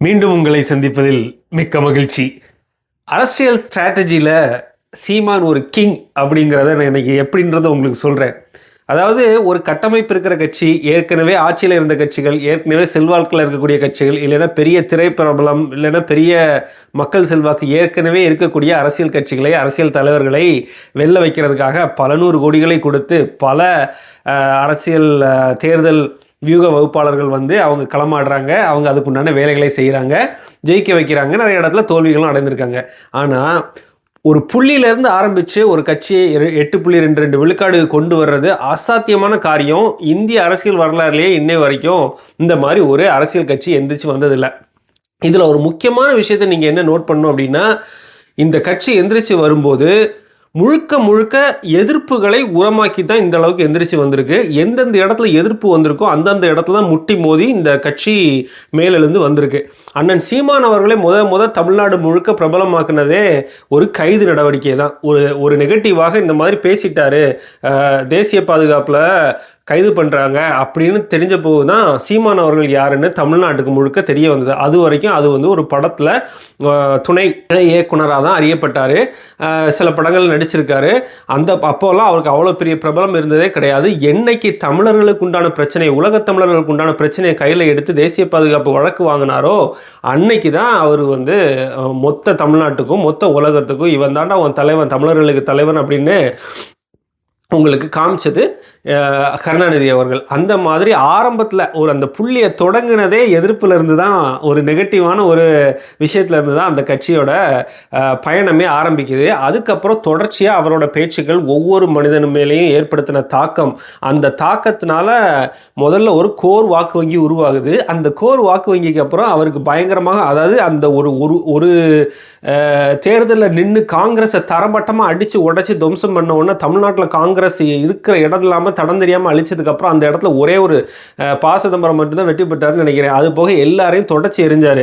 மீண்டும் உங்களை சந்திப்பதில் மிக்க மகிழ்ச்சி. அரசியல் ஸ்ட்ராட்டஜியில் சீமான் ஒரு கிங் அப்படிங்கிறத நான் இன்னைக்கு எப்படின்றத உங்களுக்கு சொல்கிறேன் அதாவது ஒரு கட்டமைப்பு இருக்கிற கட்சி ஏற்கனவே ஆட்சியில் இருந்த கட்சிகள் ஏற்கனவே செல்வாக்கில் இருக்கக்கூடிய கட்சிகள் இல்லைன்னா பெரிய திரைப்பிரபலம் இல்லைன்னா பெரிய மக்கள் செல்வாக்கு ஏற்கனவே இருக்கக்கூடிய அரசியல் கட்சிகளை அரசியல் தலைவர்களை வெல்ல வைக்கிறதுக்காக பல நூறு கோடிகளை கொடுத்து பல அரசியல் தேர்தல் வியூக வகுப்பாளர்கள் வந்து அவங்க களமாடுறாங்க. அவங்க அதுக்குண்டான வேலைகளை செய்கிறாங்க ஜெயிக்க வைக்கிறாங்க. நிறைய இடத்துல தோல்விகளும் அடைந்திருக்காங்க. ஆனால் ஒரு புள்ளியிலேருந்து ஆரம்பித்து ஒரு கட்சியை எட்டு புள்ளி ரெண்டு ரெண்டு விழுக்காடு கொண்டு வர்றது அசாத்தியமான காரியம். இந்திய அரசியல் வரலாறுலேயே இன்னை வரைக்கும் இந்த மாதிரி ஒரு அரசியல் கட்சி எந்திரிச்சு வந்ததில்லை. இதில் ஒரு முக்கியமான விஷயத்தை நீங்கள் என்ன நோட் பண்ணணும் அப்படின்னா இந்த கட்சி எந்திரிச்சு வரும்போது முழுக்க முழுக்க எதிர்ப்புகளை உரமாக்கி தான் இந்த அளவுக்கு எந்திரிச்சு வந்திருக்கு. எந்தெந்த இடத்துல எதிர்ப்பு வந்திருக்கோ அந்தந்த இடத்துல தான் முட்டி மோதி இந்த கட்சி மேலெழுந்து வந்திருக்கு. அண்ணன் சீமான் அவர்களை முத முத தமிழ்நாடு முழுக்க பிரபலமாக்குனதே ஒரு கைது நடவடிக்கை தான் ஒரு ஒரு நெகட்டிவாக இந்த மாதிரி பேசிட்டாரு தேசிய பாதுகாப்பில் கைது பண்ணுறாங்க அப்படின்னு தெரிஞ்ச போது தான் சீமான் அவர்கள் யாருன்னு தமிழ்நாட்டுக்கு முழுக்க தெரிய வந்தது. அது வரைக்கும் அது வந்து ஒரு படத்தில் துணை இயக்குனராக தான் அறியப்பட்டார். சில படங்கள் நடிச்சிருக்காரு. அந்த அப்போல்லாம் அவருக்கு அவ்வளோ பெரிய பிரபலம் இருந்ததே கிடையாது. என்னைக்கு தமிழர்களுக்கு உண்டான பிரச்சனை உலக தமிழர்களுக்கு உண்டான பிரச்சனையை கையில் எடுத்து தேசிய பாதுகாப்பு வழக்கு வாங்கினாரோ அன்னைக்கு தான் அவர் வந்து மொத்த தமிழ்நாட்டுக்கும் மொத்த உலகத்துக்கும் இவன் தாண்டா அவன் தலைவன் தமிழர்களுக்கு தலைவன் அப்படின்னு உங்களுக்கு காமிச்சது. கருணாநிதி அவர்கள். அந்த மாதிரி ஆரம்பத்தில் ஒரு அந்த புள்ளியை தொடங்கினதே எதிர்ப்புலேருந்து தான் ஒரு நெகட்டிவான ஒரு விஷயத்துலேருந்து தான் அந்த கட்சியோட பயணமே ஆரம்பிக்குது. அதுக்கப்புறம் தொடர்ச்சியாக அவரோட பேச்சுக்கள் ஒவ்வொரு மனிதன் மேலேயும் ஏற்படுத்தின தாக்கம் அந்த தாக்கத்தினால முதல்ல ஒரு கோர் வாக்கு வங்கி உருவாகுது. அந்த கோர் வாக்கு வங்கிக்கு அப்புறம் அவருக்கு பயங்கரமாக அதாவது அந்த ஒரு ஒரு ஒரு தேர்தலில் நின்று காங்கிரஸை தரமட்டமாக அடித்து உடைச்சி துவம்சம் பண்ண உடனே தமிழ்நாட்டில் காங்கிரஸ் இருக்கிற இடம் இல்லாமல் தடம் தெரியாமல் அழிச்சதுக்கப்புறம் அந்த இடத்துல ஒரே ஒரு பா சிதம்பரம் மட்டும்தான் வெற்றி பெற்றாருன்னு நினைக்கிறேன். அது போக எல்லாரையும் தொடச்சி எரிஞ்சார்.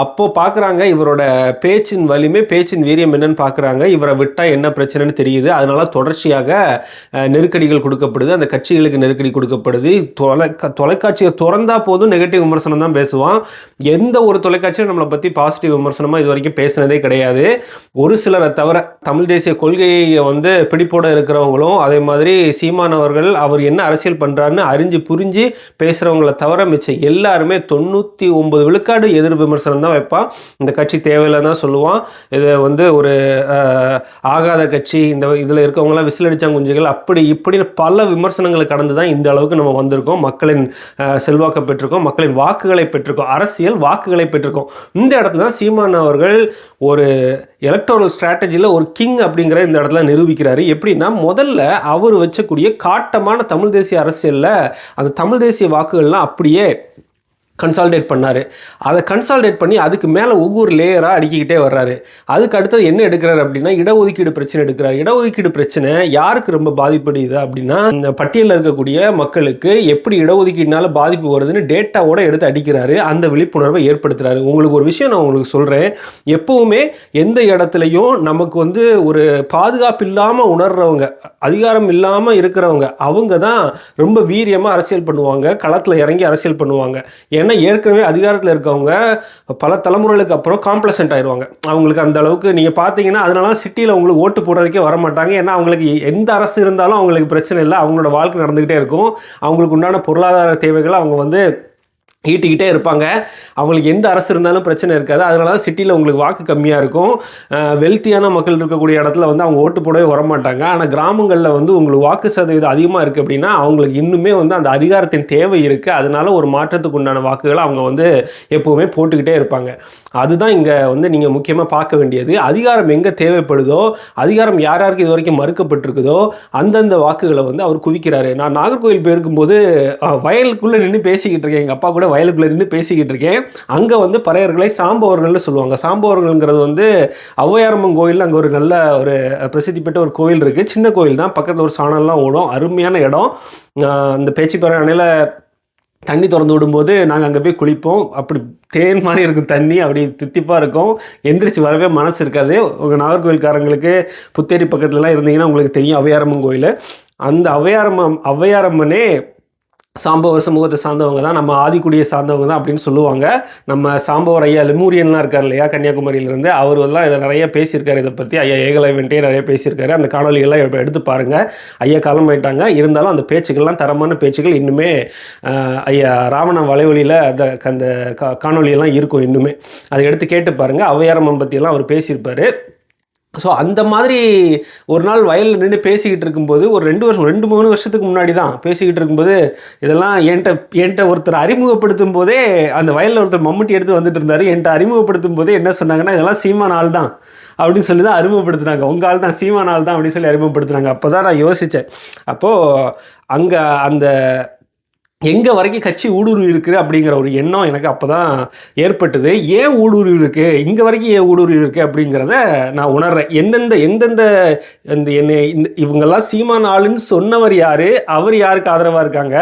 அப்போது பார்க்குறாங்க இவரோட பேச்சின் வலிமை பேச்சின் வீரியம் என்னன்னு பார்க்குறாங்க இவரை விட்டால் என்ன பிரச்சனைன்னு தெரியுது. அதனால் தொடர்ச்சியாக நெருக்கடிகள் கொடுக்கப்படுது. அந்த கட்சிகளுக்கு நெருக்கடி கொடுக்கப்படுது. தொலை தொலைக்காட்சியை திறந்தா போதும் நெகட்டிவ் விமர்சனம் தான் பேசுவான். எந்த ஒரு தொலைக்காட்சியும் நம்மளை பற்றி பாசிட்டிவ் விமர்சனமாக இது வரைக்கும் பேசினதே கிடையாது. ஒரு சிலரை தவிர தமிழ் தேசிய கொள்கையை வந்து பிடிப்போட இருக்கிறவங்களும் அதே மாதிரி சீமான் அவர்கள் அவர் என்ன அரசியல் பண்ணுறாருன்னு அறிஞ்சு புரிஞ்சு பேசுகிறவங்கள தவிர மிச்சம் எல்லாருமே தொண்ணூற்றி ஒன்பது விழுக்காடு எதிர் விமர்சனம் தான் வைப்பான் இந்த கட்சி தேவையில்லைன்னு தான் சொல்லுவான். இது வந்து ஒரு ஆகாத கட்சி. இந்த இதில் இருக்கவங்களாம் விசில் அடித்தாங்க குஞ்சுகள். அப்படி இப்படின்னு பல விமர்சனங்களை கடந்து தான் இந்த அளவுக்கு நம்ம வந்திருக்கோம். மக்களின் செல்வாக்கை பெற்றிருக்கோம். மக்களின் வாக்குகளை பெற்றிருக்கோம். அரசியல் வாக்குகளை பெற்றிருக்கோம். இந்த இடத்துல தான் சீமான் அவர்கள் ஒரு எலக்டோரல் ஸ்ட்ராட்டஜியில் ஒரு கிங் அப்படிங்கிற இந்த இடத்துல நிரூபிக்கிறாரு. எப்படின்னா முதல்ல அவர் வச்சக்கூடிய காட்டமான தமிழ் தேசிய அரசியலில் அந்த தமிழ் தேசிய வாக்குகள்லாம் அப்படியே கன்சால்டேட் பண்ணார். அதை கன்சால்டேட் பண்ணி அதுக்கு மேலே ஒவ்வொரு லேயராக அடுக்கிக்கிட்டே வர்றாரு. அதுக்கு அடுத்தது என்ன எடுக்கிறார் அப்படின்னா இடஒதுக்கீடு பிரச்சனை எடுக்கிறார். இடஒதுக்கீடு பிரச்சனை யாருக்கு ரொம்ப பாதிப்படையுது அப்படின்னா இந்த பட்டியலில் இருக்கக்கூடிய மக்களுக்கு எப்படி இடஒதுக்கீடுனால பாதிப்பு வருதுன்னு டேட்டாவோட எடுத்து அடிக்கிறாரு. அந்த விழிப்புணர்வை ஏற்படுத்துறாரு. உங்களுக்கு ஒரு விஷயம் நான் உங்களுக்கு சொல்கிறேன் எப்பவுமே எந்த இடத்துலையும் நமக்கு வந்து ஒரு பாதுகாப்பு இல்லாமல் உணர்றவங்க அதிகாரம் இல்லாமல் இருக்கிறவங்க அவங்க தான் ரொம்ப வீரியமாக அரசியல் பண்ணுவாங்க களத்தில் இறங்கி அரசியல் பண்ணுவாங்க. ஏன்னா ஏற்கனவே அதிகாரத்தில் இருக்கவங்க பல தலைமுறைகளுக்கு அப்புறம் காம்ப்ளசன்ட் ஆயிடுவாங்க அவங்களுக்கு அந்த அளவுக்கு நீங்கள் பார்த்தீங்கன்னா அதனால சிட்டியில் உங்களுக்கு ஓட்டு போடுறதுக்கே வர மாட்டாங்க ஏன்னா அவங்களுக்கு எந்த அரசு இருந்தாலும் அவங்களுக்கு பிரச்சனை இல்லை. அவங்களோட வாழ்க்கை நடந்துக்கிட்டே இருக்கும். அவங்களுக்கு உண்டான பொருளாதார தேவைகளை அவங்க வந்து ஈட்டிக்கிட்டே இருப்பாங்க. அவங்களுக்கு எந்த அரசு இருந்தாலும் பிரச்சனை இருக்காது. அதனால தான் சிட்டியில் உங்களுக்கு வாக்கு கம்மியாக இருக்கும். வெல்த்தியான மக்கள் இருக்கக்கூடிய இடத்துல வந்து அவங்க ஓட்டு போடவே வர மாட்டாங்க ஆனால் கிராமங்களில் வந்து உங்களுக்கு வாக்கு சதவீதம் அதிகமாக இருக்குது அப்படின்னா அவங்களுக்கு இன்னுமே வந்து அந்த அதிகாரத்தின் தேவை இருக்குது அதனால ஒரு மாற்றத்துக்கு உண்டான வாக்குகளை அவங்க வந்து எப்போவுமே போட்டுக்கிட்டே இருப்பாங்க. அதுதான் இங்கே வந்து நீங்கள் முக்கியமாக பார்க்க வேண்டியது. அதிகாரம் எங்கே தேவைப்படுதோ அதிகாரம் யார் யாருக்கு இது வரைக்கும் மறுக்கப்பட்டிருக்குதோ அந்தந்த வாக்குகளை வந்து அவர் குவிக்கிறாரு. நான் நாகர்கோவில் போயிருக்கும்போது வயலுக்குள்ளே நின்று பேசிக்கிட்டு இருக்கேன். எங்கள் அப்பா கூட வயலுக்குள்ளே இருந்து பேசிக்கிட்டு இருக்கேன். அங்கே வந்து பறையர்களை சாம்பவர்கள்னு சொல்லுவாங்க. சாம்பவர்கள்ங்கிறது வந்து ஔவையாரம்மன் கோயில் அங்கே ஒரு நல்ல ஒரு பிரசித்தி பெற்ற ஒரு கோயில் இருக்குது சின்ன கோயில் தான். பக்கத்தில் ஒரு சாணம்லாம் ஓடும். அருமையான இடம். அந்த இந்த பேச்சுப்பறை அணையில் தண்ணி திறந்து விடும்போது நாங்கள் அங்கே போய் குளிப்போம். அப்படி தேன் மாதிரி இருக்கும் தண்ணி. அப்படி தித்திப்பாக இருக்கும். எந்திரிச்சு வரவே மனசு இருக்காது. உங்கள் நாகர்கோவில்காரங்களுக்கு புத்தேரி பக்கத்துலலாம் இருந்தீங்கன்னா உங்களுக்கு தெரியும். அவையாரம்மன் கோயில். அந்த அவையாரம்மம் அவையாரம்மனே சாம்பவர் சமூகத்தை சார்ந்தவங்க தான் நம்ம ஆதிக்குடியை சார்ந்தவங்க தான் அப்படின்னு சொல்லுவாங்க. நம்ம சாம்பவர் ஐயா லெமூரியன்லாம் இருக்கார் இல்லையா கன்னியாகுமரியிலேருந்து. அவர் எல்லாம் இதை நிறைய பேசியிருக்காரு இதை பற்றி ஐயா ஏகலைவன்ட்டே நிறைய பேசியிருக்காரு. அந்த காணொலிகள்லாம் இப்போ எடுத்து பாருங்கள் ஐயா காலமாயிட்டாங்க இருந்தாலும் அந்த பேச்சுக்கள்லாம் தரமான பேச்சுகள் இன்னுமே ஐயா ராவண வலைவழியில் அந்த அந்த கா- காணொளியெல்லாம் இருக்கும் இன்னுமே. அதை எடுத்து கேட்டு பாருங்கள் ஔவையாரம்மன் பற்றியெல்லாம் அவர் பேசியிருப்பார். ஸோ அந்த மாதிரி ஒரு நாள் வயலில் நின்று பேசிக்கிட்டு இருக்கும்போது ஒரு ரெண்டு வருஷம் ரெண்டு மூணு வருஷத்துக்கு முன்னாடி தான் பேசிக்கிட்டு இருக்கும்போது இதெல்லாம் என்கிட்ட என்கிட்ட ஒருத்தர் அறிமுகப்படுத்தும் போதே அந்த வயலில் ஒருத்தர் மம்முட்டி எடுத்து வந்துட்டு இருந்தார். என்கிட்ட அறிமுகப்படுத்தும் போதே என்ன சொன்னாங்கன்னா இதெல்லாம் சீமான் ஆள் தான் அப்படின்னு சொல்லி தான் அறிமுகப்படுத்துனாங்க. உங்கள் ஆள் தான் சீமான் ஆள் தான் அப்படின்னு சொல்லி அறிமுகப்படுத்துனாங்க. அப்போ தான் நான் யோசித்தேன் அப்போது அங்கே அந்த எங்கே வரைக்கும் கட்சி ஊடுருவி இருக்குது அப்படிங்கிற ஒரு எண்ணம் எனக்கு அப்போ தான் ஏற்பட்டது. ஏன் ஊடுருவி இருக்குது இங்கே வரைக்கும் ஏன் ஊடுருவி இருக்குது அப்படிங்கிறத நான் உணர்றேன். எந்தெந்த எந்தெந்த இந்த என்னை இந்த இவங்கெல்லாம் சீமான் ஆளுன்னு சொன்னவர் யார்? அவர் யாருக்கு ஆதரவாக இருக்காங்க?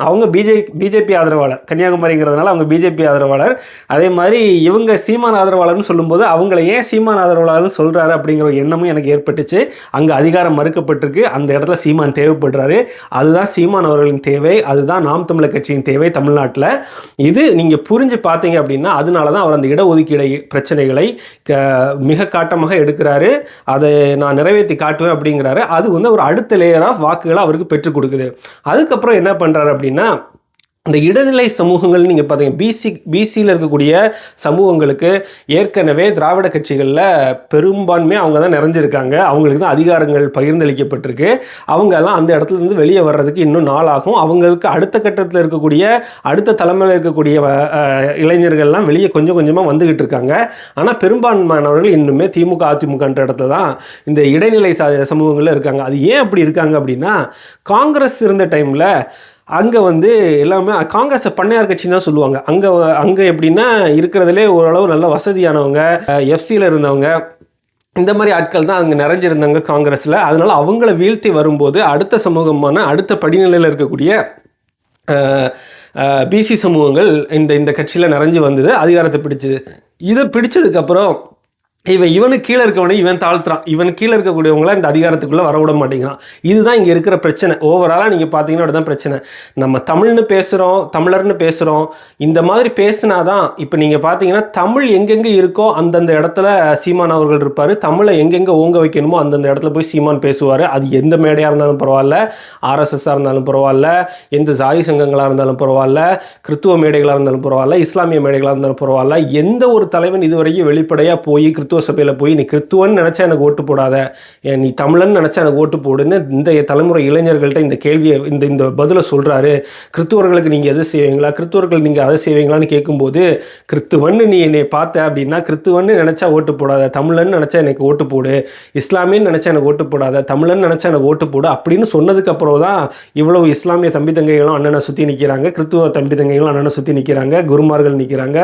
அவங்க பிஜே பிஜேபி ஆதரவாளர். கன்னியாகுமரிங்கிறதுனால அவங்க பிஜேபி ஆதரவாளர். அதே மாதிரி இவங்க சீமான் ஆதரவாளர்னு சொல்லும்போது அவங்கள ஏன் சீமான் ஆதரவாளர்னு சொல்கிறாரு அப்படிங்கிற ஒரு எண்ணமும் எனக்கு ஏற்பட்டுச்சு. அங்கே அதிகாரம் மறுக்கப்பட்டிருக்கு. அந்த இடத்துல சீமான் தேவைப்படுறாரு. அதுதான் சீமான் அவர்களின் தேவை. அதுதான் நாம் தமிழர் கட்சியின் தேவை தமிழ்நாட்டில். இது நீங்கள் புரிஞ்சு பார்த்தீங்க அப்படின்னா அதனால தான் அவர் அந்த இடஒதுக்கீடு பிரச்சனைகளை க மிக காட்டமாக எடுக்கிறாரு. அதை நான் நிறைவேற்றி காட்டுவேன் அப்படிங்கிறாரு. அது வந்து ஒரு அடுத்த லேயர் ஆஃப் வாக்குகளை அவருக்கு பெற்றுக் கொடுக்குது. அதுக்கப்புறம் என்ன பண்ணுறாரு அப்படின்னா இந்த இடைநிலை சமூகங்கள் நீங்கள் பார்த்தீங்க பிசி பிசியில் இருக்கக்கூடிய சமூகங்களுக்கு ஏற்கனவே திராவிட கட்சிகளில் பெரும்பான்மை அவங்க தான் நிறைஞ்சிருக்காங்க. அவங்களுக்கு தான் அதிகாரங்கள் பகிர்ந்தளிக்கப்பட்டிருக்கு. அவங்க எல்லாம் அந்த இடத்துல இருந்து வெளியே வர்றதுக்கு இன்னும் நாள் ஆகும். அவங்களுக்கு அடுத்த கட்டத்தில் இருக்கக்கூடிய அடுத்த தலைமையில் இருக்கக்கூடிய இளைஞர்கள்லாம் வெளியே கொஞ்சம் கொஞ்சமாக வந்துக்கிட்டு இருக்காங்க. ஆனால் பெரும்பான்மையானவர்கள் இன்னுமே திமுக அதிமுகன்ற இடத்துல தான் இந்த இடைநிலை ச சமூகங்களில் இருக்காங்க. அது ஏன் அப்படி இருக்காங்க அப்படின்னா காங்கிரஸ் இருந்த டைமில் அங்கே வந்து எல்லாமே காங்கிரஸை பண்ணையார் கட்சின்னு தான் சொல்லுவாங்க. அங்கே அங்கே எப்படின்னா இருக்கிறதுலே ஓரளவு நல்ல வசதியானவங்க எஃப்சியில் இருந்தவங்க இந்த மாதிரி ஆட்கள் தான் அங்கே நிறைஞ்சிருந்தாங்க காங்கிரஸில். அதனால் அவங்கள வீழ்த்தி வரும்போது அடுத்த சமூகமான அடுத்த படிநிலையில் இருக்கக்கூடிய பிசி சமூகங்கள் இந்த இந்த கட்சியில் நிறைஞ்சு வந்தது அதிகாரத்தை பிடிச்சது. இதை பிடிச்சதுக்கப்புறம் இவன் இவனுக்கு கீழே இருக்கவனை இவன் தாழ்த்துறான். இவன் கீழே இருக்கக்கூடியவங்கள இந்த அதிகாரத்துக்குள்ளே வர விட மாட்டேங்கிறான். இதுதான் இங்கே இருக்கிற பிரச்சனை. ஓவராலாக நீங்கள் பார்த்தீங்கன்னா அதுதான் பிரச்சனை. நம்ம தமிழ்னு பேசுகிறோம் தமிழர்னு பேசுகிறோம் இந்த மாதிரி பேசினாதான் இப்போ நீங்கள் பார்த்தீங்கன்னா தமிழ் எங்கெங்கே இருக்கோ அந்தந்த இடத்துல சீமான் அவர்கள் இருப்பார். தமிழை எங்கெங்கே ஓங்க வைக்கணுமோ அந்தந்த இடத்துல போய் சீமான் பேசுவார். அது எந்த மேடையாக இருந்தாலும் பரவாயில்ல ஆர்எஸ்எஸ்ஸாக இருந்தாலும் பரவாயில்ல எந்த ஜாதி சங்கங்களாக இருந்தாலும் பரவாயில்ல கிறித்துவ மேடைகளாக இருந்தாலும் பரவாயில்ல இஸ்லாமிய மேடைகளாக இருந்தாலும் பரவாயில்ல எந்த ஒரு தலைவன் இதுவரைக்கும் வெளிப்படையாக போய் கிறித்துவ சபையில் போய் நீ கிறித்துவன் நினச்சா எனக்கு ஓட்டு போடாத. நீ தமிழன் நினச்சா எனக்கு ஓட்டு போடுன்னு இந்த தலைமுறை இளைஞர்கள்ட்ட இந்த கேள்வியை இந்த இந்த பதிலை சொல்கிறாரு கிறித்துவர்களுக்கு நீங்கள் எது செய்வீங்களா? கிறித்துவர்கள் நீங்கள் அதை செய்வீங்களான்னு கேட்கும்போது கிறித்துவன்னு நீ என்னை பார்த்த அப்படின்னா கிறித்துவன்னு நினச்சா ஓட்டு போடாத. தமிழன் நினச்சா எனக்கு ஓட்டு போடு. இஸ்லாமியன்னு நினச்சா எனக்கு ஓட்டு போடாத. தமிழன் நினச்சா எனக்கு ஓட்டு போடு. அப்படின்னு சொன்னதுக்கப்புறம் தான் இவ்வளோ இஸ்லாமிய தம்பி தங்கைகளும் அண்ணனை சுற்றி நிற்கிறாங்க கிறித்துவ தம்பி தங்கைகளும் அண்ணனை சுற்றி நிற்கிறாங்க குருமார்கள் நிற்கிறாங்க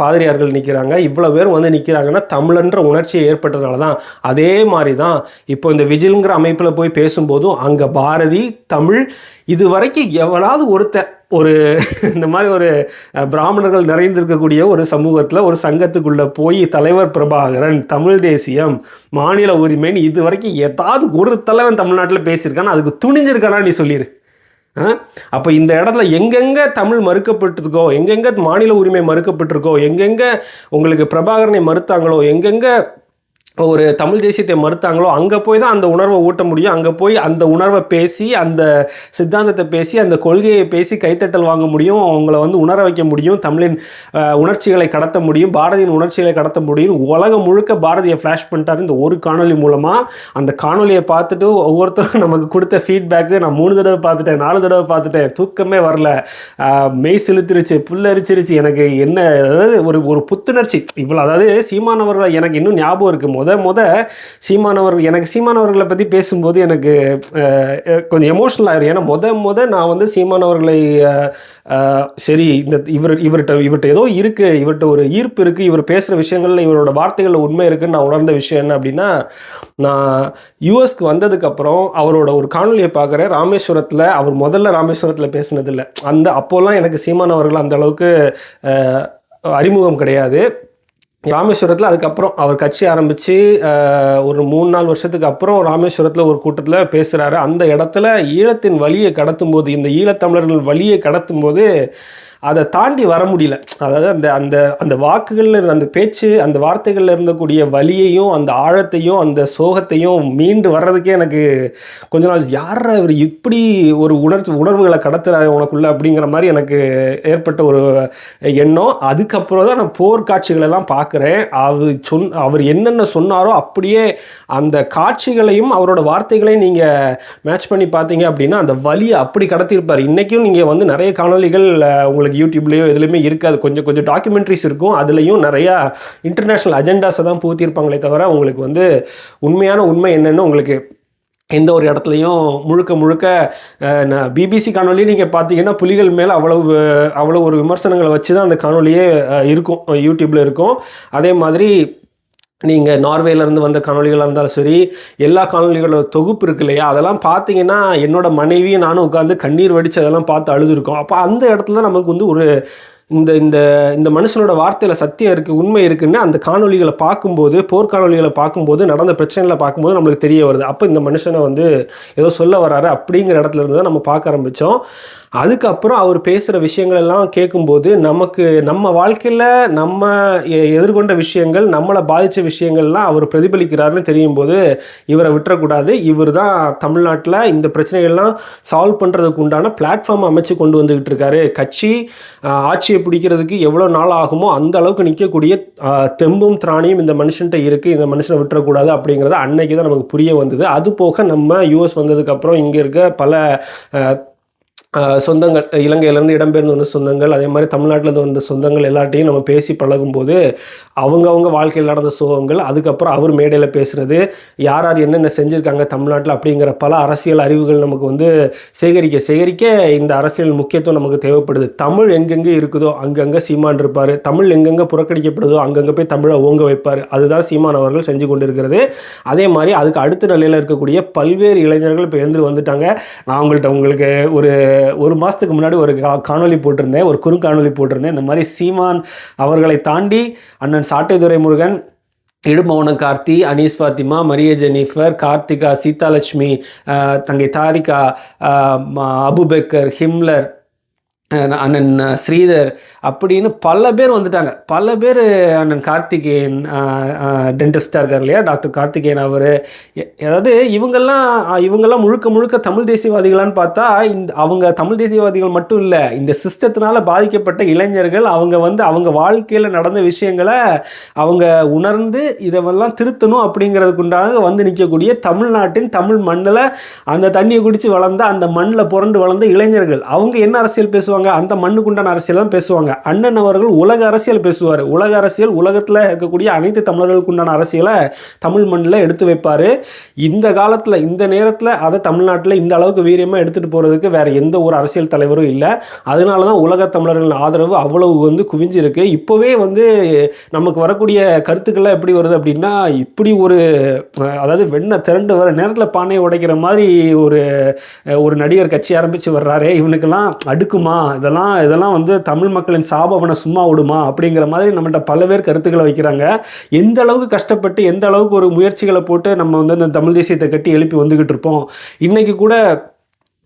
பாதிரியார்கள் நிற்கிறாங்க இவ்வளோ பேர் வந்து நிற்கிறாங்கன்னா தமிழன்ற உணர்ச்சியை ஏற்பட்டதுனால தான் அதே மாதிரி தான் இப்போ இந்த விஜில்ங்கிற அமைப்பில் போய் பேசும்போதும் அங்கே பாரதி தமிழ் இது வரைக்கும் எவனாவது ஒருத்தன் ஒரு இந்த மாதிரி ஒரு பிராமணர்கள் நிறைந்திருக்கக்கூடிய ஒரு சமூகத்தில் ஒரு சங்கத்துக்குள்ளே போய் தலைவர் பிரபாகரன் தமிழ் தேசியம் மாநில உரிமைன்னு இது வரைக்கும் ஏதாவது ஒரு தலைவன் தமிழ்நாட்டில் பேசியிருக்கானா அதுக்கு துணிஞ்சிருக்கானா நீ சொல்லிடு அப்போ இந்த இடத்துல எங்கெங்கே தமிழ் மறுக்கப்பட்டிருக்கோ எங்கெங்கே மாநில உரிமை மறுக்கப்பட்டிருக்கோ எங்கெங்கே உங்களுக்கு பிரபாகரனை மறுத்தாங்களோ எங்கெங்கே இப்போ ஒரு தமிழ் தேசியத்தை மறுத்தாங்களோ அங்கே போய் தான் அந்த உணர்வை ஊட்ட முடியும். அங்கே போய் அந்த உணர்வை பேசி அந்த சித்தாந்தத்தை பேசி அந்த கொள்கையை பேசி கைத்தட்டல் வாங்க முடியும். அவங்கள வந்து உணர வைக்க முடியும். தமிழின் உணர்ச்சிகளை கடத்த முடியும். பாரதியின் உணர்ச்சிகளை கடத்த முடியும். உலகம் முழுக்க பாரதியை ஃப்ளாஷ் பண்ணிட்டாரு இந்த ஒரு காணொளி மூலமாக அந்த காணொளியை பார்த்துட்டு ஒவ்வொருத்தரும் நமக்கு கொடுத்த ஃபீட்பேக்கு நான் மூணு தடவை பார்த்துட்டேன் நாலு தடவை பார்த்துட்டேன். தூக்கமே வரல. மெய் செலுத்திருச்சு புல்லரிச்சிருச்சு எனக்கு என்ன அதாவது ஒரு ஒரு புத்துணர்ச்சி. இவ்வளோ அதாவது சீமானவர்களை எனக்கு இன்னும் ஞாபகம் இருக்குது முத முத சீமானவர் எனக்கு சீமானவர்களை பற்றி பேசும்போது எனக்கு கொஞ்சம் எமோஷனல் ஆயிரும். ஏன்னா முத முத நான் வந்து சீமானவர்களை சரி இந்த இவர் இவர்கிட்ட இவர்கிட்ட ஏதோ இருக்குது இவர்கிட்ட ஒரு ஈர்ப்பு இருக்குது இவர் பேசுகிற விஷயங்களில் இவரோட வார்த்தைகளில் உண்மை இருக்குன்னு நான் உணர்ந்த விஷயம் என்ன அப்படின்னா நான் யூஎஸ்க்கு வந்ததுக்கப்புறம் அவரோட ஒரு காணொலியை பார்க்குறேன். ராமேஸ்வரத்தில் அவர் முதல்ல ராமேஸ்வரத்தில் பேசினதில்லை. அந்த அப்போல்லாம் எனக்கு சீமானவர்கள் அந்த அளவுக்கு அறிமுகம் கிடையாது. ராமேஸ்வரத்தில் அதுக்கப்புறம் அவர் கட்சி ஆரம்பித்து ஒரு மூணு நாலு வருஷத்துக்கு அப்புறம் ராமேஸ்வரத்தில் ஒரு கூட்டத்தில் பேசுகிறாரு அந்த இடத்துல ஈழத்தின் வழியை கடத்தும் போது இந்த ஈழத்தமிழர்கள் வழியை கடத்தும் போது அதை தாண்டி வர முடியல. அதாவது அந்த அந்த அந்த வாக்குகளில் இருந்த அந்த பேச்சு அந்த வார்த்தைகளில் இருந்தக்கூடிய வலியையும் அந்த ஆழத்தையும் அந்த சோகத்தையும் மீண்டு வர்றதுக்கே எனக்கு கொஞ்ச நாள் யார் அவர் இப்படி ஒரு உணர்ச்சி உணர்வுகளை கடத்துறாரு உனக்குள்ள அப்படிங்கிற மாதிரி எனக்கு ஏற்பட்ட ஒரு எண்ணம். அதுக்கப்புறம் தான் நான் போர் காட்சிகளெல்லாம் பார்க்குறேன் அவர் சொன் அவர் என்னென்ன சொன்னாரோ அப்படியே அந்த காட்சிகளையும் அவரோட வார்த்தைகளையும் நீங்கள் மேட்ச் பண்ணி பார்த்தீங்க அப்படின்னா அந்த வலியை அப்படி கடத்தியிருப்பார். இன்றைக்கும் நீங்கள் வந்து நிறைய காணொலிகள் உங்களுக்கு உங்களுக்கு யூடியூப்லேயோ எதுலேயுமே இருக்காது. கொஞ்சம் கொஞ்சம் டாக்குமெண்ட்ரிஸ் இருக்கும். அதுலேயும் நிறையா இன்டர்நேஷ்னல் அஜெண்டாஸை தான் பூத்திருப்பாங்களே தவிர உங்களுக்கு வந்து உண்மையான உண்மை என்னென்னு உங்களுக்கு எந்த ஒரு இடத்துலையும் முழுக்க முழுக்க பிபிசி காணொலியும் நீங்கள் பார்த்தீங்கன்னா புலிகள் மேலே அவ்வளவு அவ்வளோ ஒரு விமர்சனங்களை வச்சு தான் அந்த காணொலியே இருக்கும். யூடியூப்பில் இருக்கும். அதே மாதிரி நீங்கள் நார்வேலேருந்து வந்த காணொலிகளாக இருந்தாலும் சரி எல்லா காணொலிகளோட தொகுப்பு இருக்கு இல்லையா? அதெல்லாம் பார்த்தீங்கன்னா என்னோட மனைவியும் நானும் உட்காந்து கண்ணீர் வடித்து அதெல்லாம் பார்த்து அழுதுருக்கோம். அப்போ அந்த இடத்துல நமக்கு வந்து ஒரு இந்த இந்த இந்த மனுஷனோட வார்த்தையில் சத்தியம் இருக்குது உண்மை இருக்குன்னு அந்த காணொலிகளை பார்க்கும்போது போர்க்காணொலிகளை பார்க்கும்போது நடந்த பிரச்சனைகளை பார்க்கும்போது நம்மளுக்கு தெரிய வருது. அப்போ இந்த மனுஷனை வந்து ஏதோ சொல்ல வராரு அப்படிங்கிற இடத்துல இருந்து தான் நம்ம பார்க்க ஆரம்பித்தோம் அதுக்கப்புறம் அவர் பேசுகிற விஷயங்கள் எல்லாம் கேட்கும்போது நமக்கு நம்ம வாழ்க்கையில் நம்ம எதிர்கொண்ட விஷயங்கள் நம்மளை பாதித்த விஷயங்கள்லாம் அவர் பிரதிபலிக்கிறாருன்னு தெரியும் போது இவரை விட்டுறக்கூடாது. இவர் தான் தமிழ்நாட்டில் இந்த பிரச்சனைகள்லாம் சால்வ் பண்ணுறதுக்கு உண்டான பிளாட்ஃபார்ம் அமைச்சு கொண்டு வந்துக்கிட்டு இருக்காரு. கட்சி ஆட்சியை பிடிக்கிறதுக்கு எவ்வளோ நாள் ஆகுமோ அந்த அளவுக்கு நிற்கக்கூடிய தெம்பும் திராணியும் இந்த மனுஷன்கிட்ட இருக்குது இந்த மனுஷனை விட்டுறக்கூடாது அப்படிங்கிறத அன்னைக்கு தான் நமக்கு புரிய வந்தது. அது போக நம்ம யூஎஸ் வந்ததுக்கப்புறம் இங்கே இருக்க பல சொந்தங்கள் இலங்கையிலேருந்து இடம்பெயர்ந்து வந்த சொந்தங்கள் அதே மாதிரி தமிழ்நாட்டிலேருந்து வந்த சொந்தங்கள் எல்லாட்டையும் நம்ம பேசி பழகும்போது அவங்கவுங்க வாழ்க்கையில் நடந்த சோகங்கள் அதுக்கப்புறம் அவர் மேடையில் பேசுகிறது யார் யார் என்னென்ன செஞ்சுருக்காங்க தமிழ்நாட்டில் அப்படிங்கிற பல அரசியல் அறிவுகள் நமக்கு வந்து சேகரிக்க சேகரிக்க இந்த அரசியல் முக்கியத்துவம் நமக்கு தேவைப்படுது. தமிழ் எங்கெங்கே இருக்குதோ அங்கங்கே சீமான் இருப்பார். தமிழ் எங்கெங்கே புறக்கணிக்கப்படுதோ அங்கங்கே போய் தமிழை ஓங்க வைப்பார். அதுதான் சீமான் அவர்கள் செஞ்சு கொண்டு இருக்கிறது அதே மாதிரி அதுக்கு அடுத்த நிலையில் இருக்கக்கூடிய பல்வேறு இளைஞர்கள் இப்போ எழுந்து வந்துட்டாங்க. நான் உங்கள்கிட்ட உங்களுக்கு ஒரு ஒரு மாதத்துக்கு முன்னாடி ஒரு காணொலி போட்டிருந்தேன். ஒரு குறுங்காணொலி போட்டிருந்தேன். இந்த மாதிரி சீமான் அவர்களை தாண்டி அண்ணன் சாட்டை துரைமுருகன் இடுமௌன கார்த்தி அனீஸ் ஃபாத்திமா மரிய ஜெனிஃபர் கார்த்திகா சீதாலட்சுமி தங்கை தாரிகா அபுபெக்கர் ஹிம்லர் அண்ணன் ஸ்ரீதர் அப்படின்னு பல பேர் வந்துட்டாங்க. பல பேர் அண்ணன் கார்த்திகேயன் டென்டிஸ்டாக இருக்கார் இல்லையா? டாக்டர் கார்த்திகேயன் அவர். அதாவது இவங்கெல்லாம் இவங்கெல்லாம் முழுக்க முழுக்க தமிழ் தேசியவாதிகளான்னு பார்த்தா இந்த அவங்க தமிழ் தேசியவாதிகள் மட்டும் இல்லை இந்த சிஸ்டத்தினால் பாதிக்கப்பட்ட இளைஞர்கள் அவங்க வந்து அவங்க வாழ்க்கையில் நடந்த விஷயங்களை அவங்க உணர்ந்து இதெல்லாம் திருத்தணும் அப்படிங்கிறதுக்குண்டாக வந்து நிற்கக்கூடிய தமிழ்நாட்டின் தமிழ் மண்ணில் அந்த தண்ணியை குடித்து வளர்ந்த அந்த மண்ணில் புரண்டு வளர்ந்த இளைஞர்கள். அவங்க என்ன அரசியல் பேசுவாங்க? பேசுவாங்க அந்த மண்ணுக்குண்டான அரசியல் தான் பேசுவாங்க. அண்ணன் அவர்கள் உலக அரசியல் பேசுவார். உலக அரசியல் உலகத்தில் இருக்கக்கூடிய அனைத்து தமிழர்களுக்குண்டான அரசியலை தமிழ் மண்ணில் எடுத்து வைப்பார். இந்த காலத்தில் இந்த நேரத்தில் அதை தமிழ்நாட்டில் இந்த அளவுக்கு வீரியமாக எடுத்துகிட்டு போகிறதுக்கு வேறு எந்த ஒரு அரசியல் தலைவரும் இல்லை. அதனால தான் உலக தமிழர்களின் ஆதரவு அவ்வளவு வந்து குவிஞ்சிருக்கு. இப்போவே வந்து நமக்கு வரக்கூடிய கருத்துக்கள்லாம் எப்படி வருது அப்படின்னா இப்படி ஒரு அதாவது வெண்ணை திரண்டு வர நேரத்தில் பானையை உடைக்கிற மாதிரி ஒரு ஒரு நடிகர் கட்சி ஆரம்பித்து வர்றாரு. இவனுக்கெல்லாம் அடுக்குமா? இதெல்லாம் இதெல்லாம் வந்து தமிழ் மக்களின் சாபவனை சும்மா விடுமா? அப்படிங்கிற மாதிரி நம்மகிட்ட பல பேர் கருத்துக்களை வைக்கிறாங்க. எந்த அளவுக்கு கஷ்டப்பட்டு எந்த அளவுக்கு ஒரு முயற்சிகளை போட்டு நம்ம வந்து இந்த தமிழ் தேசியத்தை கட்டி எழுப்பி வந்துக்கிட்டு இருப்போம். இன்றைக்கி கூட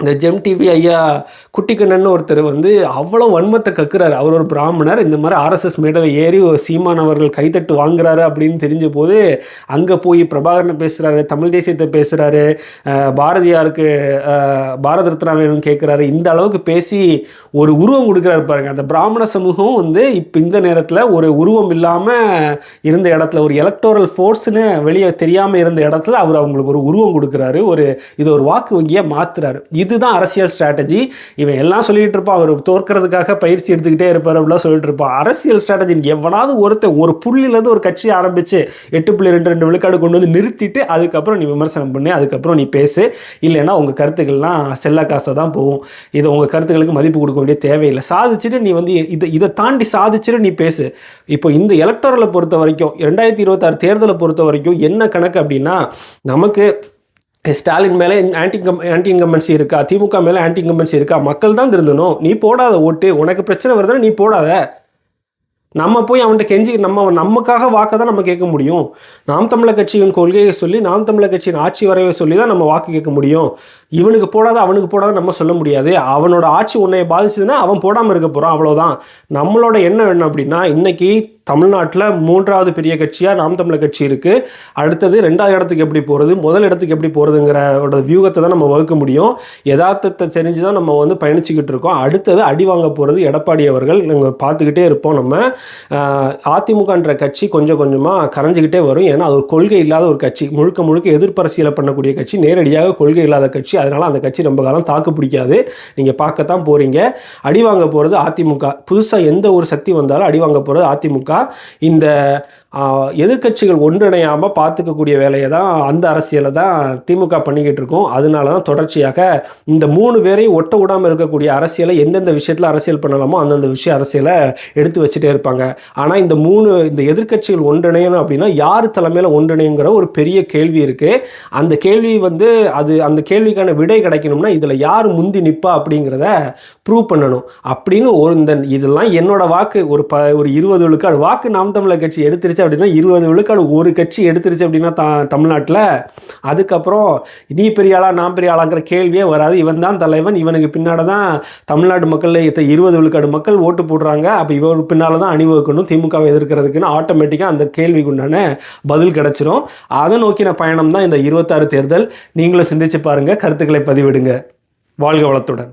இந்த ஜெம் டிவி ஐயா குட்டிக்கண்ணன் ஒருத்தர் வந்து அவ்வளோ வன்மத்தை கக்குறாரு. அவர் ஒரு பிராமணர். இந்த மாதிரி ஆர்எஸ்எஸ் மேடையில் ஏறி சீமான் அவர்கள் கைத்தட்டு வாங்குறாரு அப்படின்னு தெரிஞ்ச போது அங்கே போய் பிரபாகரனை பேசுகிறாரு தமிழ் தேசியத்தை பேசுகிறாரு பாரதியாருக்கு பாரத ரத்னா வேணும்னு கேட்குறாரு இந்த அளவுக்கு பேசி ஒரு உருவம் கொடுக்குறாரு பாருங்க. அந்த பிராமண சமூகம் வந்து இப்போ இந்த நேரத்தில் ஒரு உருவம் இல்லாமல் இருந்த இடத்துல ஒரு எலக்டோரல் ஃபோர்ஸ்னு வெளியே தெரியாமல் இருந்த இடத்துல அவர் அவங்களுக்கு ஒரு உருவம் கொடுக்குறாரு. ஒரு இது ஒரு வாக்கு வங்கியாக மாற்றுறாரு இதுதான் அரசியல் ஸ்ட்ராட்டஜி இவன் எல்லாம் சொல்லிட்டு இருப்பான் அவர் தோற்கிறதுக்காக பயிற்சி எடுத்துக்கிட்டே இருப்பார் அப்படிலாம் சொல்லிட்டு இருப்பான். அரசியல் ஸ்ட்ராட்டஜி எவனாவது ஒருத்தர் ஒரு புள்ளிலேருந்து ஒரு கட்சி ஆரம்பித்து எட்டு புள்ளி ரெண்டு ரெண்டு விழுக்காடு கொண்டு வந்து நிறுத்திட்டு அதுக்கப்புறம் நீ விமர்சனம் பண்ணி அதுக்கப்புறம் நீ பேசு. இல்லைன்னா உங்கள் கருத்துக்கள்லாம் செல்ல காசை தான் போகும். இதை உங்கள் கருத்துக்களுக்கு மதிப்பு கொடுக்க வேண்டிய தேவையில்லை. சாதிச்சுட்டு நீ வந்து இதை இதை தாண்டி சாதிச்சுட்டு நீ பேசு. இப்போ இந்த எலக்டோரலை பொறுத்த வரைக்கும் ரெண்டாயிரத்தி இருபத்தாறு தேர்தலை பொறுத்த வரைக்கும் என்ன கணக்கு அப்படின்னா நமக்கு ஸ்டாலின் மேலே ஆன்டி கம் ஆன்டி இன்கம்பன்சி இருக்கா? திமுக மேலே ஆன்டி இன்கம்பன்சி இருக்கா? மக்கள் தான் திருந்தணும். நீ போடாத ஓட்டு. உனக்கு பிரச்சனை வருதுன்னா நீ போடாத. நம்ம போய் அவன்கிட்ட கெஞ்சி நம்ம நமக்காக வாக்கை தான் நம்ம கேட்க முடியும். நாம் தமிழர் கட்சியின் கொள்கையை சொல்லி நாம் தமிழர் கட்சியின் ஆட்சி வரைவை சொல்லி தான் நம்ம வாக்கு கேட்க முடியும். இவனுக்கு போடாத அவனுக்கு போடாத நம்ம சொல்ல முடியாது. அவனோட ஆட்சி உன்னை பாதிச்சதுன்னா அவன் போடாமல் இருக்க போகிறான் அவ்வளோதான் நம்மளோட எண்ணம் என்ன அப்படின்னா இன்றைக்கி தமிழ்நாட்டில் மூன்றாவது பெரிய கட்சியாக நாம் தமிழர் கட்சி இருக்குது அடுத்தது ரெண்டாவது இடத்துக்கு எப்படி போகிறது முதல் இடத்துக்கு எப்படி போகிறதுங்கிற வியூகத்தை தான் நம்ம வகுக்க முடியும். யதார்த்தத்தை தெரிஞ்சு தான் நம்ம வந்து பயணிச்சுக்கிட்டு இருக்கோம். அடுத்தது அடி வாங்க போகிறது எடப்பாடி அவர்கள். நாங்கள் பார்த்துக்கிட்டே இருப்போம் நம்ம. அதிமுகன்ற கட்சி கொஞ்சம் கொஞ்சமாக கரைஞ்சிக்கிட்டே வரும். ஏன்னா அது ஒரு கொள்கை இல்லாத ஒரு கட்சி. முழுக்க முழுக்க எதிர்ப்பரசியலை பண்ணக்கூடிய கட்சி. நேரடியாக கொள்கை இல்லாத கட்சி. அதனால் அந்த கட்சி ரொம்ப காலம் தாக்கு பிடிக்காது. நீங்கள் பார்க்கத்தான் போகிறீங்க அடி வாங்க போகிறது அதிமுக. புதுசாக எந்த ஒரு சக்தி வந்தாலும் அடி வாங்க போகிறது அதிமுக. இந்த எதிர்கட்சிகள் எதிர்க்கட்சிகள் ஒன்றிணையாமல் பார்த்துக்கக்கூடிய வேலையை தான் அந்த அரசியலை தான் திமுக பண்ணிக்கிட்டு இருக்கோம். அதனால தான் தொடர்ச்சியாக இந்த மூணு பேரையும் ஒட்ட விடாமல் இருக்கக்கூடிய அரசியலை எந்தெந்த விஷயத்தில் அரசியல் பண்ணலாமோ அந்தந்த விஷய அரசியலை எடுத்து வச்சுட்டே இருப்பாங்க. ஆனால் இந்த மூணு இந்த எதிர்க்கட்சிகள் ஒன்றிணையணும் அப்படின்னா யார் தலைமையில் ஒன்றிணைங்கிற ஒரு பெரிய கேள்வி இருக்குது அந்த கேள்வி வந்து அது அந்த கேள்விக்கான விடை கிடைக்கணும்னா இதில் யார் முந்தி நிற்பா அப்படிங்கிறத ப்ரூவ் பண்ணணும். அப்படின்னு ஒரு இந்த இதெல்லாம் என்னோட வாக்கு ஒரு ப ஒரு இருபது விழுக்காடு வாக்கு நாம் தமிழர் கட்சி எடுத்துருச்சு அப்படின்னா இருபது விழுக்காடு ஒரு கட்சி எடுத்துருச்சு அப்படின்னா த தமிழ்நாட்டில். அதுக்கப்புறம் நீ பெரிய ஆளா நான் பெரிய ஆளாங்கிற கேள்வியே வராது. இவன் தான் தலைவன். இவனுக்கு பின்னாடி தான் தமிழ்நாடு மக்கள் இருபது விழுக்காடு மக்கள் ஓட்டு போடுறாங்க. அப்போ இவர் பின்னால் தான் அணிவகுக்கணும் திமுகவை எதிர்க்கிறதுக்குன்னு ஆட்டோமேட்டிக்காக அந்த கேள்விக்கு உண்டான பதில் கிடச்சிரும். அதை நோக்கின பயணம் தான் இந்த இருபத்தாறு தேர்தல். நீங்களும் சிந்திச்சு பாருங்கள் கருத்துக்களை பதிவிடுங்க. வாழ்க வளத்துடன்.